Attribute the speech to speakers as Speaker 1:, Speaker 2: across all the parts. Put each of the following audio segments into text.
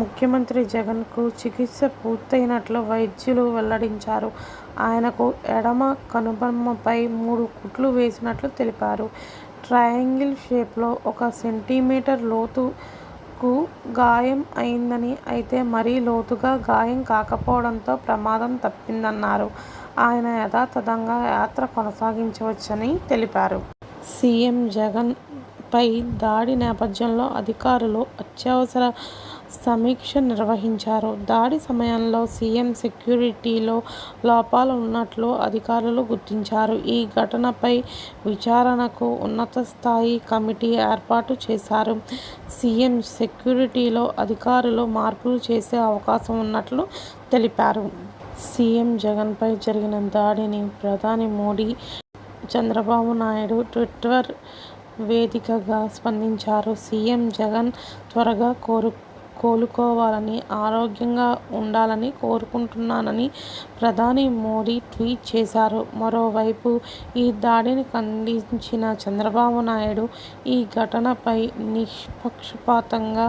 Speaker 1: ముఖ్యమంత్రి జగన్కు చికిత్స పూర్తయినట్లు వైద్యులు వెల్లడించారు. ఆయనకు ఎడమ కనుబొమ్మపై మూడు కుట్లు వేసినట్లు తెలిపారు. ట్రయాంగిల్ షేప్లో ఒక సెంటీమీటర్ లోతుకు గాయం అయిందని, అయితే మరీ లోతుగా గాయం కాకపోవడంతో ప్రమాదం తప్పిందన్నారు. ఆయన యథాతథంగా యాత్ర కొనసాగించవచ్చని తెలిపారు. సీఎం జగన్పై దాడి నేపథ్యంలో అధికారులు అత్యవసర సమీక్ష నిర్వహించారు. దాడి సమయంలో సీఎం సెక్యూరిటీలో లోపాలు ఉన్నట్లు అధికారులు గుర్తించారు. ఈ ఘటనపై విచారణకు ఉన్నత స్థాయి కమిటీ ఏర్పాటు చేశారు. సీఎం సెక్యూరిటీలో అధికారులు మార్పులు చేసే అవకాశం ఉన్నట్లు తెలిపారు. సీఎం జగన్పై జరిగిన దాడిని ప్రధాని మోడీ చంద్రబాబు నాయుడు ట్విట్టర్ వేదికగా స్పందించారు. సీఎం జగన్ త్వరగా కోరు కోలుకోవాలని, ఆరోగ్యంగా ఉండాలని కోరుకుంటున్నానని ప్రధాని మోదీ ట్వీట్ చేశారు. మరోవైపు ఈ దాడిని ఖండించిన చంద్రబాబు నాయుడు ఈ ఘటనపై నిష్పక్షపాతంగా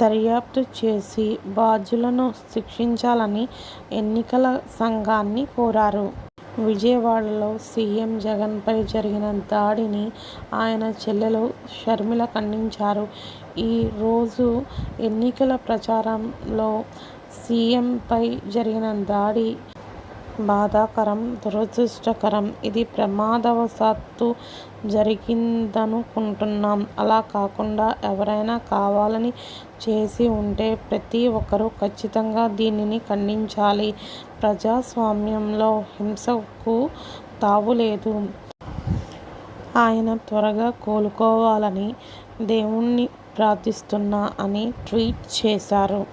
Speaker 1: దర్యాప్తు చేసి బాధ్యులను శిక్షించాలని ఎన్నికల సంఘాన్ని కోరారు. విజయవాడలో సీఎం జగన్పై జరిగిన దాడిని ఆయన చెల్లెలు షర్మిల ఖండించారు. ఈ రోజు ఎన్నికల ప్రచారంలో సీఎంపై జరిగిన దాడి బాధాకరం, దురదృష్టకరం. ఇది ప్రమాదవశాత్తు జరిగిందనుకుంటున్నాం. అలా కాకుండా ఎవరైనా కావాలని చేసి ఉంటే ప్రతి ఒక్కరూ ఖచ్చితంగా దీనిని ఖండించాలి. ప్రజాస్వామ్యంలో హింసకు తావులేదు. ఆయన త్వరగా కోలుకోవాలని దేవుణ్ణి ప్రార్థిస్తున్నా అని ట్వీట్ చేశారు.